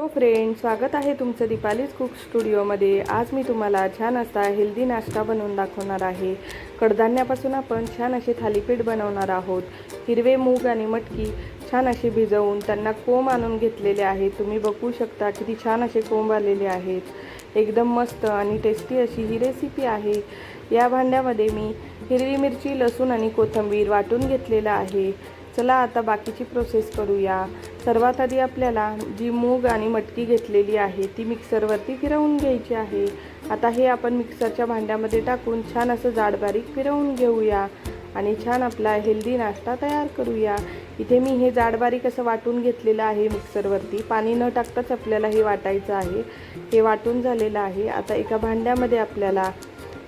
Hello friend स्वागत आहे तुमचं दीपालीज कुक स्टुडिओमध्ये. आज मी तुम्हाला छान असा हेल्दी नाश्ता बनवून दाखवणार आहे. कडधान्यापासून आपण छान असे थालीपीठ बनवणार आहोत. हिरवे मूग आणि मटकी छान असे भिजवून त्यांना कोंब आणून घेतलेले आहेत. तुम्ही बघू शकता किती छान असे कोंब आलेले आहेत. एकदम मस्त आणि टेस्टी अशी ही रेसिपी आहे. या भांड्यामध्ये मी हिरवी मिरची लसूण आणि कोथिंबीर वाटून घेतलेलं आहे. चला आता बाकीची प्रोसेस करूया. सर्वात आधी आपल्याला जी मूग आणि मटकी घेतलेली आहे ती मिक्सरवरती फिरवून घ्यायची आहे. आता हे आपण मिक्सरच्या भांड्यामध्ये टाकून छान असं जाडबारीक फिरवून घेऊया आणि छान आपला हेल्दी नाश्ता तयार करूया. इथे मी हे जाडबारीक असं वाटून घेतलेलं आहे मिक्सरवरती पाणी न टाकताच आपल्याला हे वाटायचं आहे. हे वाटून झालेलं आहे. आता एका भांड्यामध्ये आपल्याला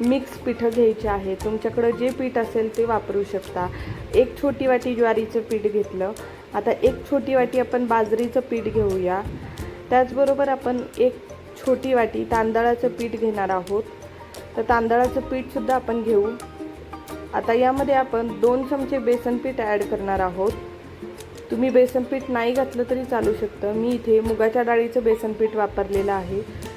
मिक्स पिठं घ्यायचे आहे. तुमच्याकडं जे पीठ असेल ते वापरू शकता. एक छोटी वाटी ज्वारीचं पीठ घेतलं. आता एक छोटी वाटी आपण बाजरीचं पीठ घेऊया. त्याचबरोबर आपण एक छोटी वाटी तांदळाचं पीठ घेणार आहोत. तर तांदळाचं पीठसुद्धा आपण घेऊ. आता यामध्ये आपण दोन चमचे बेसन पीठ ॲड करणार आहोत. तुम्ही बेसन पीठ नाही घातलं तरी चालू शकतं. मी इथे मुगाच्या डाळीचं बेसन पीठ वापरलेलं आहे.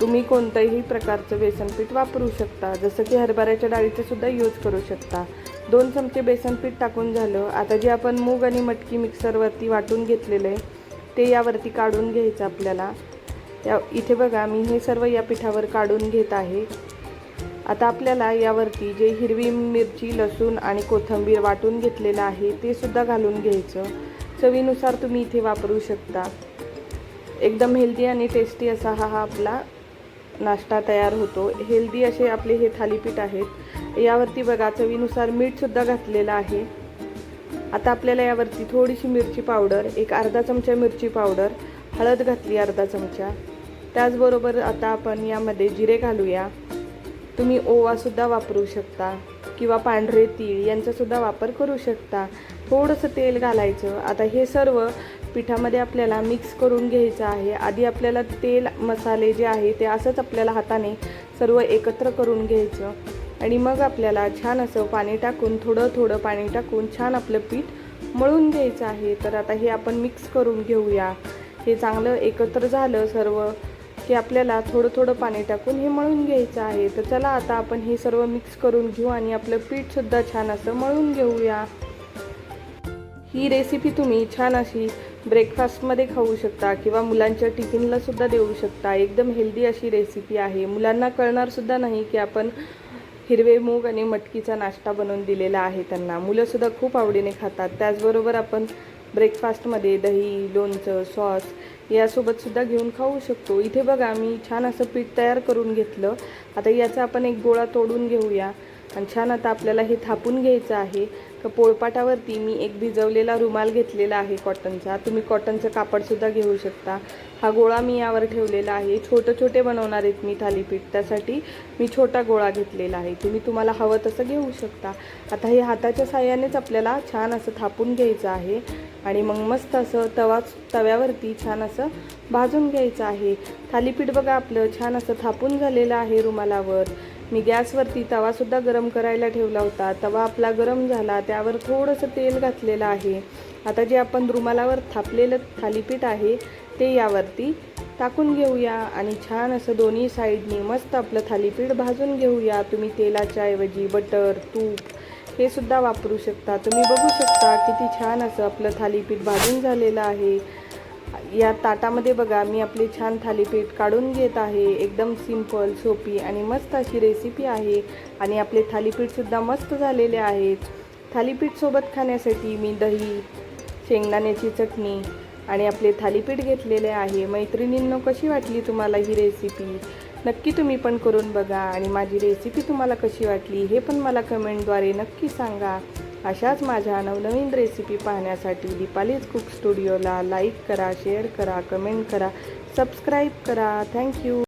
तुम्ही कोणत्याही प्रकारचं बेसनपीठ वापरू शकता. जसं की हरभऱ्याच्या डाळीचं सुद्धा यूज करू शकता. दोन चमचे बेसनपीठ टाकून झालं. आता जे आपण मूग आणि मटकी मिक्सरवरती वाटून घेतलेलं आहे ते यावरती काढून घ्यायचं आपल्याला. या इथे बघा मी हे सर्व या पिठावर काढून घेत आहे. आता आपल्याला यावरती जे हिरवी मिरची लसूण आणि कोथिंबीर वाटून घेतलेलं आहे ते सुद्धा घालून घ्यायचं. चवीनुसार तुम्ही इथे वापरू शकता. एकदम हेल्दी आणि टेस्टी असा हा हा आपला नाश्ता तयार होतो. हेल्दी असे आपले हे थालीपीठ आहेत. यावरती बघा चवीनुसार मीठसुद्धा घातलेलं आहे. आता आपल्याला यावरती थोडीशी मिरची पावडर एक अर्धा चमचा मिरची पावडर हळद घातली अर्धा चमचा. त्याचबरोबर आता आपण यामध्ये जिरे घालूया. तुम्ही ओवासुद्धा वापरू शकता किंवा पांढरे तीळ यांचासुद्धा वापर करू शकता. थोडंसं तेल घालायचं. आता हे सर्व पिठामध्ये आपल्याला मिक्स करून घ्यायचं आहे. आधी आपल्याला तेल मसाले जे आहे ते असंच आपल्याला हाताने सर्व एकत्र करून घ्यायचं. आणि मग आपल्याला छान असं पाणी टाकून थोडं थोडं पाणी टाकून छान आपलं पीठ मळून घ्यायचं आहे. तर आता हे आपण मिक्स करून घेऊया. हे चांगलं एकत्र झालं सर्व की आपल्याला थोडं थोडं पाणी टाकून हे मळून घ्यायचं आहे. तर चला आता आपण हे सर्व मिक्स करून घेऊ आणि आपलं पीठसुद्धा छान असं मळून घेऊया. ही रेसिपी तुम्ही छान अशी ब्रेकफास्टमध्ये खाऊ शकता किंवा मुलांच्या टिफिनला सुद्धा देऊ शकता. एकदम हेल्दी अशी रेसिपी आहे. मुलांना कळणारसुद्धा नाही की आपण हिरवे मूग आणि मटकीचा नाश्ता बनवून दिलेला आहे त्यांना. मुलंसुद्धा खूप आवडीने खातात. त्याचबरोबर आपण ब्रेकफास्टमध्ये दही लोणचं सॉस यासोबतसुद्धा घेऊन खाऊ शकतो. इथे बघा मी छान असं पीठ तयार करून घेतलं. आता याचा आपण एक गोळा तोडून घेऊया. आणि छान आता आपल्याला हे थापून घ्यायचं आहे. तर पोळपाटावरती मी एक भिजवलेला रुमाल घेतलेला आहे कॉटनचा. तुम्ही कॉटनचं कापडसुद्धा घेऊ शकता. हा गोळा मी यावर ठेवलेला आहे. छोटे छोटे बनवणार आहेत मी थालीपीठ. त्यासाठी मी छोटा गोळा घेतलेला आहे. तुम्ही तुम्हाला हवं तसं घेऊ शकता. आता हे हाताच्या साह्यानेच आपल्याला छान असं थापून घ्यायचं आहे. आणि मग मस्त असं तवा तव्यावरती छान असं भाजून घ्यायचं आहे. थालीपीठ बघा आपलं छान असं थापून झालेलं आहे रुमालावर. मी गॅसवरती तवासुद्धा गरम करायला ठेवला होता. तवा आपला गरम झाला त्यावर थोडंसं तेल घातलेलं आहे. आता जे आपण रुमालावर थापलेलं थालीपीठ आहे ते यावरती टाकून घेऊया आणि छान असं दोन्ही साईडनी मस्त आपलं थालीपीठ भाजून घेऊया. तुम्ही तेलाच्या ऐवजी बटर तूप हे सुद्धा वापरू शकता. तुम्ही बघू शकता किती छान असं आपलं थालीपीठ भाजून झालेलं आहे. या ताटामध्ये बघा मी आपले छान थालीपीठ काढून घेत आहे. एकदम सिंपल सोपी आणि मस्त अशी रेसिपी आहे. आणि आपले थालीपीठसुद्धा मस्त झालेले आहेत. थालीपीठसोबत खाण्यासाठी मी दही शेंगदाण्याची चटणी आणि आपले थालीपीठ घेतलेले आहे. मैत्रिणींनो कशी वाटली तुम्हाला ही रेसिपी नक्की तुम्ही पण करून बघा आणि माझी रेसिपी तुम्हाला कशी वाटली हे पण मला कमेंटद्वारे नक्की सांगा. अशाच माझ्या नवनवीन रेसिपी पाहण्यासाठी दीपालीज कुक स्टुडिओला लाईक करा शेअर करा कमेंट करा सबस्क्राईब करा. Thank you